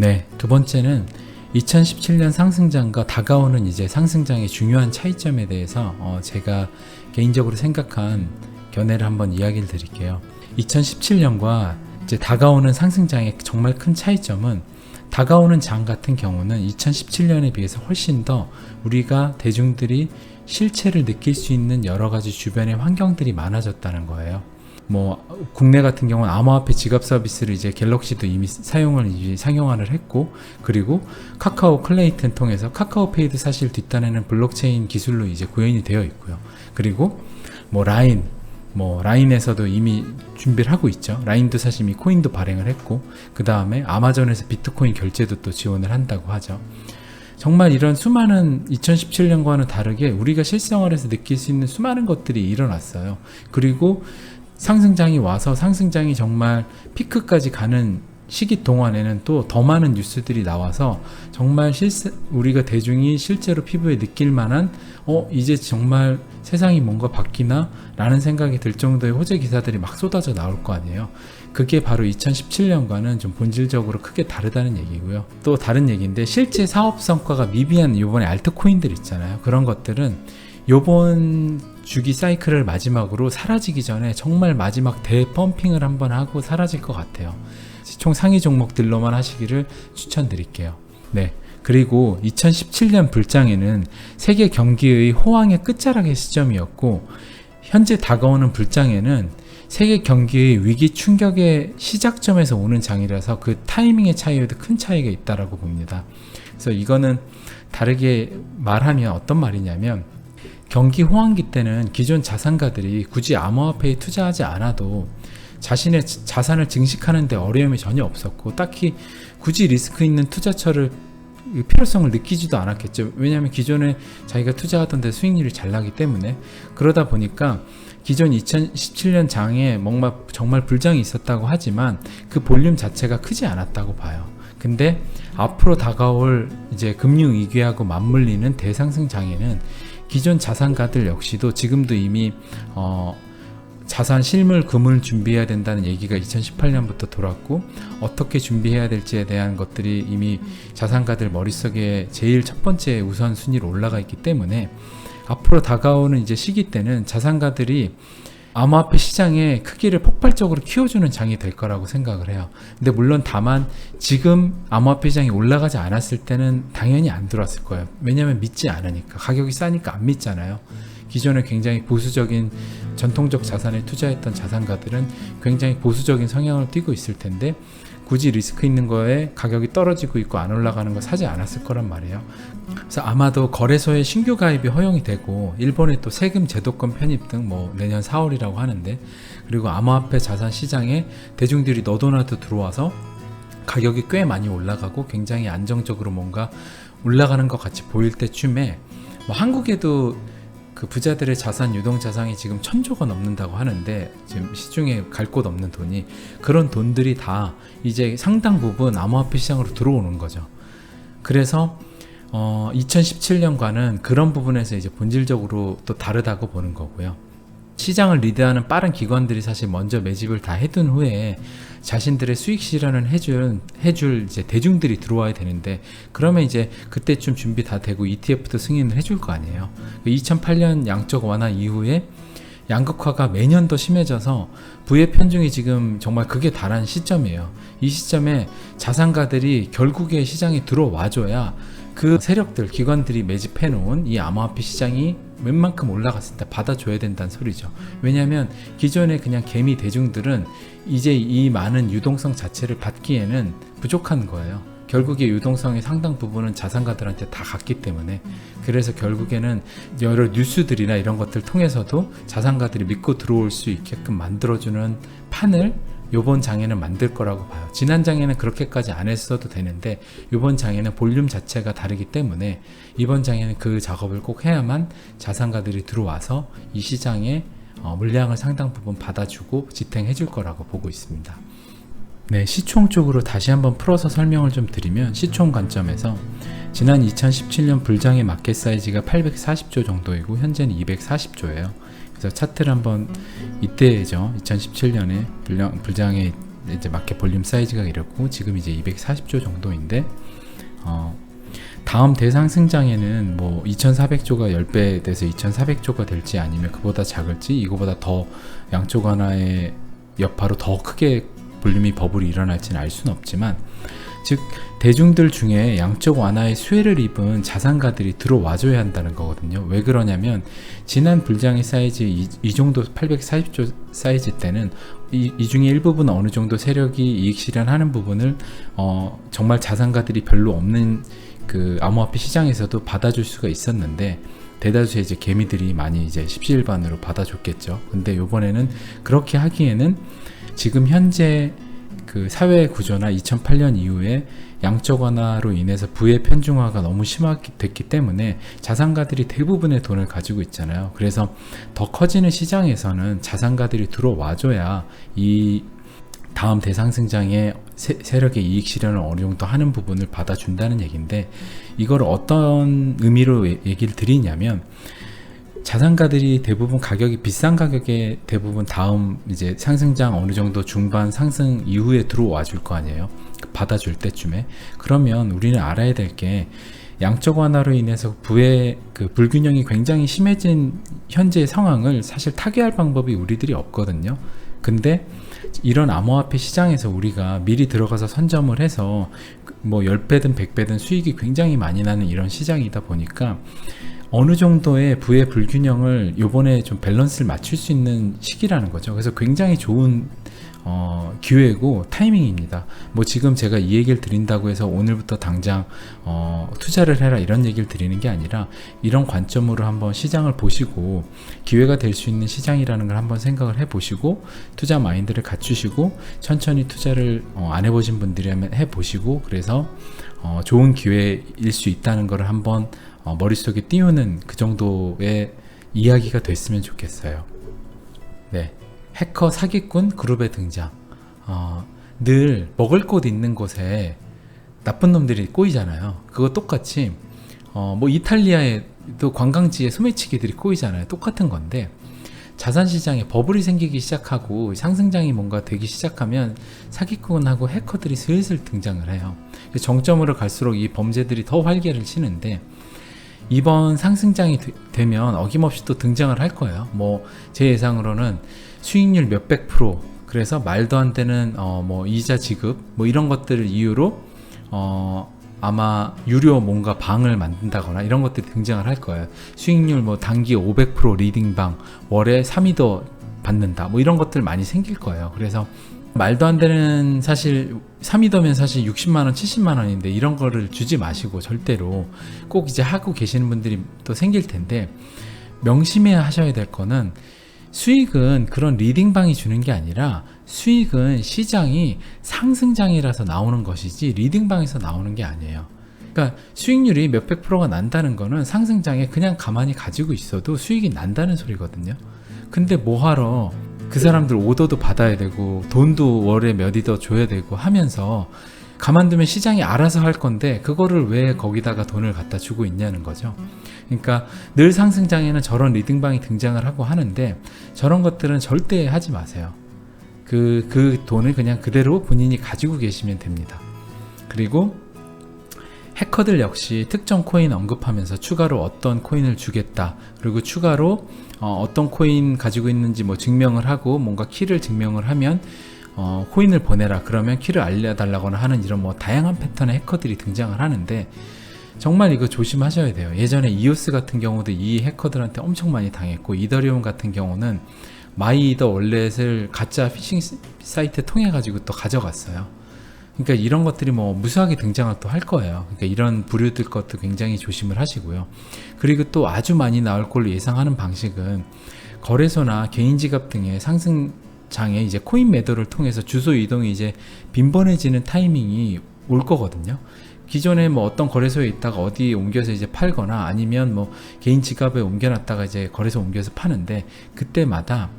네, 두 번째는 2017년 상승장과 다가오는 이제 상승장의 중요한 차이점에 대해서 어, 제가 개인적으로 생각한 견해를 한번 이야기를 드릴게요. 2017년과 이제 다가오는 상승장의 정말 큰 차이점은 다가오는 장 같은 경우는 2017년에 비해서 훨씬 더 우리가 대중들이 실체를 느낄 수 있는 여러 가지 주변의 환경들이 많아졌다는 거예요. 뭐 국내 같은 경우는 암호화폐 지갑 서비스를 이제 갤럭시도 이미 사용을 이제 상용화를 했고 그리고 카카오 클레이튼 통해서 카카오페이도 사실 뒷단에는 블록체인 기술로 이제 구현이 되어 있고요. 그리고 뭐 라인 뭐 라인에서도 이미 준비를 하고 있죠. 라인도 사실 이미 코인도 발행을 했고 그 다음에 아마존에서 비트코인 결제도 또 지원을 한다고 하죠. 정말 이런 수많은 2017년과는 다르게 우리가 실생활에서 느낄 수 있는 수많은 것들이 일어났어요. 그리고 상승장이 와서 상승장이 정말 피크까지 가는 시기 동안에는 또 더 많은 뉴스들이 나와서 정말 실세, 우리가 대중이 실제로 피부에 느낄 만한 어 이제 정말 세상이 뭔가 바뀌나 라는 생각이 들 정도의 호재 기사들이 막 쏟아져 나올 거 아니에요. 그게 바로 2017년과는 좀 본질적으로 크게 다르다는 얘기고요. 또 다른 얘기인데 실제 사업 성과가 미비한 요번에 알트코인들 있잖아요. 그런 것들은 요번 주기 사이클을 마지막으로 사라지기 전에 정말 마지막 대펌핑을 한번 하고 사라질 것 같아요. 총 상위 종목들로만 하시기를 추천드릴게요. 네. 그리고 2017년 불장에는 세계 경기의 호황의 끝자락의 시점이었고 현재 다가오는 불장에는 세계 경기의 위기 충격의 시작점에서 오는 장이라서 그 타이밍의 차이에도 큰 차이가 있다라고 봅니다. 그래서 이거는 다르게 말하면 어떤 말이냐면 경기 호황기 때는 기존 자산가들이 굳이 암호화폐에 투자하지 않아도 자신의 자산을 증식하는데 어려움이 전혀 없었고 딱히 굳이 리스크 있는 투자처를 필요성을 느끼지도 않았겠죠. 왜냐하면 기존에 자기가 투자하던 데 수익률이 잘 나기 때문에 그러다 보니까 기존 2017년 장에 뭔가 정말 불장이 있었다고 하지만 그 볼륨 자체가 크지 않았다고 봐요. 근데 앞으로 다가올 이제 금융 위기하고 맞물리는 대상승 장에는 기존 자산가들 역시도 지금도 이미 어 자산 실물 금을 준비해야 된다는 얘기가 2018년부터 돌았고 어떻게 준비해야 될지에 대한 것들이 이미 자산가들 머릿속에 제일 첫 번째 우선 순위로 올라가 있기 때문에 앞으로 다가오는 이제 시기 때는 자산가들이 암호화폐 시장의 크기를 폭발적으로 키워주는 장이 될 거라고 생각을 해요. 근데 물론 다만 지금 암호화폐 시장이 올라가지 않았을 때는 당연히 안 들어왔을 거예요. 왜냐하면 믿지 않으니까 가격이 싸니까 안 믿잖아요. 기존에 굉장히 보수적인 전통적 자산에 투자했던 자산가들은 굉장히 보수적인 성향을 띠고 있을 텐데 굳이 리스크 있는 거에 가격이 떨어지고 있고 안 올라가는 거 사지 않았을 거란 말이에요. 그래서 아마도 거래소에 신규 가입이 허용이 되고 일본의 또 세금 제도권 편입 등 뭐 내년 4월이라고 하는데 그리고 암호화폐 자산 시장에 대중들이 너도나도 들어와서 가격이 꽤 많이 올라가고 굉장히 안정적으로 뭔가 올라가는 것 같이 보일 때쯤에 뭐 한국에도 그 부자들의 자산 유동 자산이 지금 천조가 넘는다고 하는데 지금 시중에 갈 곳 없는 돈이 그런 돈들이 다 이제 상당 부분 암호화폐 시장으로 들어오는 거죠. 그래서 어 2017년과는 그런 부분에서 이제 본질적으로 또 다르다고 보는 거고요. 시장을 리드하는 빠른 기관들이 사실 먼저 매집을 다 해둔 후에 자신들의 수익 실현을 해줄 해줄 이제 대중들이 들어와야 되는데 그러면 이제 그때쯤 준비 다 되고 ETF도 승인을 해줄 거 아니에요. 2008년 양적 완화 이후에 양극화가 매년 더 심해져서 부의 편중이 지금 정말 극에 달한 시점이에요. 이 시점에 자산가들이 결국에 시장에 들어와줘야 그 세력들, 기관들이 매집해 놓은 이 암호화폐 시장이 웬만큼 올라갔을 때 받아줘야 된다는 소리죠. 왜냐하면 기존의 그냥 개미 대중들은 이제 이 많은 유동성 자체를 받기에는 부족한 거예요. 결국에 유동성의 상당 부분은 자산가들한테 다 갔기 때문에 그래서 결국에는 여러 뉴스들이나 이런 것들 통해서도 자산가들이 믿고 들어올 수 있게끔 만들어주는 판을 요번 장에는 만들 거라고 봐요. 지난 장에는 그렇게까지 안 했어도 되는데 요번 장에는 볼륨 자체가 다르기 때문에 이번 장에는 그 작업을 꼭 해야만 자산가들이 들어와서 이 시장에 어, 물량을 상당 부분 받아주고 지탱해 줄 거라고 보고 있습니다. 네, 시총 쪽으로 다시 한번 풀어서 설명을 좀 드리면 시총 관점에서 지난 2017년 불장의 마켓 사이즈가 840조 정도이고 현재는 240조예요. 그래서 차트를 한번 이때죠. 2017년에 불량, 불장의 이제 마켓 볼륨 사이즈가 이렇고 지금 이제 240조 정도인데 어, 다음 대상승장에는 뭐 2,400조가 10배 돼서 2,400조가 될지 아니면 그보다 작을지 이거보다 더 양쪽 하나의 여파로 더 크게 볼륨이 버블이 일어날지는 알 수는 없지만 즉 대중들 중에 양쪽 완화의 수혜를 입은 자산가들이 들어와줘야 한다는 거거든요. 왜 그러냐면 지난 불장의 사이즈 이, 이 정도 840조 사이즈 때는 이, 이 중에 일부분 어느 정도 세력이 이익 실현하는 부분을 어, 정말 자산가들이 별로 없는 그 암호화폐 시장에서도 받아줄 수가 있었는데 대다수의 이제 개미들이 많이 이제 십시일반으로 받아줬겠죠. 근데 요번에는 그렇게 하기에는 지금 현재 그 사회 구조나 2008년 이후에 양적 완화로 인해서 부의 편중화가 너무 심하게 됐기 때문에 자산가들이 대부분의 돈을 가지고 있잖아요. 그래서 더 커지는 시장에서는 자산가들이 들어와줘야 이 다음 대상승장의 세, 세력의 이익 실현을 어느 정도 하는 부분을 받아준다는 얘기인데 이걸 어떤 의미로 얘기를 드리냐면 자산가들이 대부분 가격이 비싼 가격에 대부분 다음 이제 상승장 어느 정도 중반 상승 이후에 들어와 줄 거 아니에요. 받아줄 때쯤에. 그러면 우리는 알아야 될 게 양적 완화로 인해서 부의 그 불균형이 굉장히 심해진 현재 상황을 사실 타개할 방법이 우리들이 없거든요. 근데 이런 암호화폐 시장에서 우리가 미리 들어가서 선점을 해서 뭐 10배든 100배든 수익이 굉장히 많이 나는 이런 시장이다 보니까 어느 정도의 부의 불균형을 요번에 좀 밸런스를 맞출 수 있는 시기라는 거죠. 그래서 굉장히 좋은 어, 기회고 타이밍입니다. 뭐 지금 제가 이 얘기를 드린다고 해서 오늘부터 당장 어, 투자를 해라 이런 얘기를 드리는 게 아니라 이런 관점으로 한번 시장을 보시고 기회가 될 수 있는 시장이라는 걸 한번 생각을 해보시고 투자 마인드를 갖추시고 천천히 투자를 어, 안 해보신 분들이라면 해보시고 그래서 어, 좋은 기회일 수 있다는 걸 한번 어, 머릿속에 띄우는 그 정도의 이야기가 됐으면 좋겠어요. 네. 해커 사기꾼 그룹의 등장. 어, 늘 먹을 곳 있는 곳에 나쁜 놈들이 꼬이잖아요. 그거 똑같이 어, 뭐 이탈리아에도 관광지에 소매치기들이 꼬이잖아요. 똑같은 건데 자산 시장에 버블이 생기기 시작하고 상승장이 뭔가 되기 시작하면 사기꾼하고 해커들이 슬슬 등장을 해요. 정점으로 갈수록 이 범죄들이 더 활개를 치는데 이번 상승장이 되, 면 어김없이 또 등장을 할 거예요. 뭐 제 예상으로는 수익률 몇백 프로 그래서 말도 안 되는 어 뭐 이자 지급 뭐 이런 것들을 이유로 어 아마 유료 뭔가 방을 만든다거나 이런 것들이 등장을 할 거예요. 수익률 뭐 단기 500% 리딩 방 월에 3위더 받는다 뭐 이런 것들 많이 생길 거예요. 그래서 말도 안 되는 사실 3위더면 사실 60만 원, 70만 원인데 이런 거를 주지 마시고 절대로 꼭 이제 하고 계시는 분들이 또 생길 텐데 명심해야 하셔야 될 거는 수익은 그런 리딩방이 주는 게 아니라 수익은 시장이 상승장이라서 나오는 것이지 리딩방에서 나오는 게 아니에요. 그러니까 수익률이 몇백 프로가 난다는 거는 상승장에 그냥 가만히 가지고 있어도 수익이 난다는 소리거든요. 근데 뭐하러 그 사람들 오더도 받아야 되고 돈도 월에 몇이 더 줘야 되고 하면서 가만두면 시장이 알아서 할 건데 그거를 왜 거기다가 돈을 갖다 주고 있냐는 거죠. 그러니까 늘 상승장에는 저런 리딩방이 등장을 하고 하는데 저런 것들은 절대 하지 마세요. 그, 그 돈을 그냥 그대로 본인이 가지고 계시면 됩니다. 그리고 해커들 역시 특정 코인 언급하면서 추가로 어떤 코인을 주겠다. 그리고 추가로 어, 떤 코인 가지고 있는지 뭐 증명을 하고 뭔가 키를 증명을 하면 어, 코인을 보내라. 그러면 키를 알려달라거나 하는 이런 뭐 다양한 패턴의 해커들이 등장을 하는데 정말 이거 조심하셔야 돼요. 예전에 이오스 같은 경우도 이 해커들한테 엄청 많이 당했고 이더리움 같은 경우는 마이더 월렛을 가짜 피싱 사이트 통해 가지고 또 가져갔어요. 그러니까 이런 것들이 뭐 무수하게 등장을 또 할 거예요. 그러니까 이런 부류들 것도 굉장히 조심을 하시고요. 그리고 또 아주 많이 나올 걸로 예상하는 방식은 거래소나 개인 지갑 등의 상승 장에 이제 코인 매도를 통해서 주소 이동이 이제 빈번해지는 타이밍이 올 거거든요. 기존에 뭐 어떤 거래소에 있다가 어디에 옮겨서 이제 팔거나 아니면 뭐 개인 지갑에 옮겨놨다가 이제 거래소 옮겨서 파는데 그때마다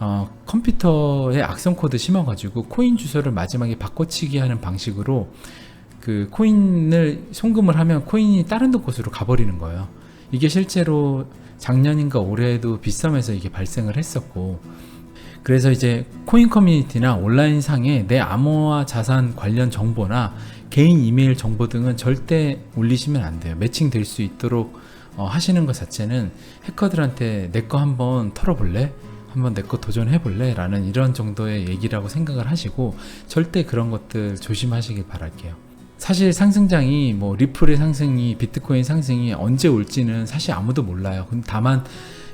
어, 컴퓨터에 악성 코드 심어가지고 코인 주소를 마지막에 바꿔치기 하는 방식으로 그 코인을 송금을 하면 코인이 다른 곳으로 가버리는 거예요. 이게 실제로 작년인가 올해에도 비썸에서 이게 발생을 했었고 그래서 이제 코인 커뮤니티나 온라인 상에 내 암호화 자산 관련 정보나 개인 이메일 정보 등은 절대 올리시면 안 돼요. 매칭될 수 있도록 어, 하시는 것 자체는 해커들한테 내 거 한번 털어볼래? 한번 내 거 도전해볼래? 라는 이런 정도의 얘기라고 생각을 하시고 절대 그런 것들 조심하시길 바랄게요. 사실 상승장이 뭐 리플의 상승이 비트코인 상승이 언제 올지는 사실 아무도 몰라요. 다만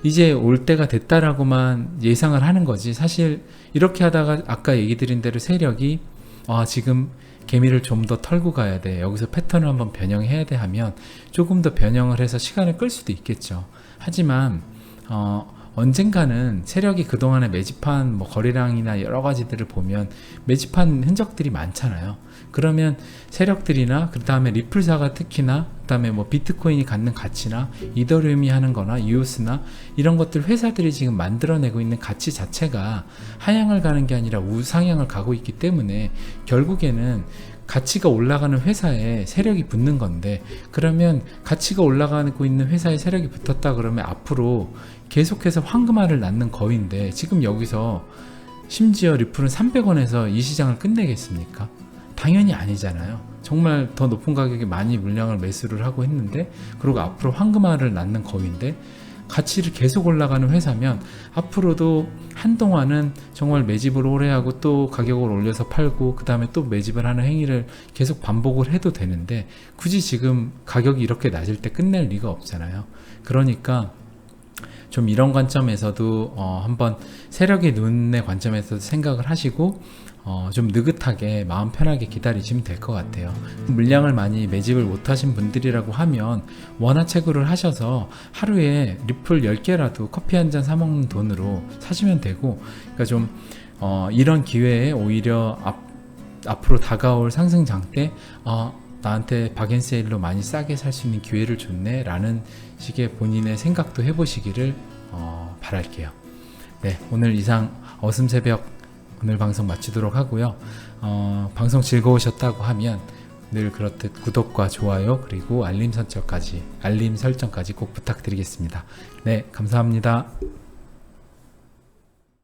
이제 올 때가 됐다라고만 예상을 하는 거지. 사실 이렇게 하다가 아까 얘기 드린 대로 세력이 아, 지금 개미를 좀 더 털고 가야 돼. 여기서 패턴을 한번 변형해야 돼 하면 조금 더 변형을 해서 시간을 끌 수도 있겠죠. 하지만 어, 언젠가는 세력이 그동안에 매집한 뭐 거래량이나 여러 가지들을 보면 매집한 흔적들이 많잖아요. 그러면 세력들이나 그 다음에 리플사가 특히나 그 다음에 뭐 비트코인이 갖는 가치나 이더리움이 하는 거나 이오스나 이런 것들 회사들이 지금 만들어내고 있는 가치 자체가 하향을 가는 게 아니라 우상향을 가고 있기 때문에 결국에는 가치가 올라가는 회사에 세력이 붙는 건데 그러면 가치가 올라가고 있는 회사에 세력이 붙었다 그러면 앞으로 계속해서 황금알을 낳는 거인데 지금 여기서 심지어 리플은 300원에서 이 시장을 끝내겠습니까? 당연히 아니잖아요. 정말 더 높은 가격에 많이 물량을 매수를 하고 했는데 그리고 앞으로 황금알을 낳는 거인데 가치를 계속 올라가는 회사면 앞으로도 한동안은 정말 매집을 오래 하고 또 가격을 올려서 팔고 그 다음에 또 매집을 하는 행위를 계속 반복을 해도 되는데 굳이 지금 가격이 이렇게 낮을 때 끝낼 리가 없잖아요. 그러니까 좀 이런 관점에서도 어, 한번 세력의 눈의 관점에서 생각을 하시고 어, 좀 느긋하게 마음 편하게 기다리시면 될 것 같아요. 물량을 많이 매집을 못하신 분들이라고 하면 원화 채굴을 하셔서 하루에 리플 10개라도 커피 한 잔 사 먹는 돈으로 사시면 되고 그러니까 좀 어, 이런 기회에 오히려 앞, 앞으로 다가올 상승장 때 어, 나한테 박앤세일로 많이 싸게 살 수 있는 기회를 줬네 라는 식의 본인의 생각도 해보시기를 어, 바랄게요. 네, 오늘 이상 어슴 새벽 오늘 방송 마치도록 하고요. 어, 방송 즐거우셨다고 하면 늘 그렇듯 구독과 좋아요 그리고 알림 설정까지 알림 설정까지 꼭 부탁드리겠습니다. 네, 감사합니다.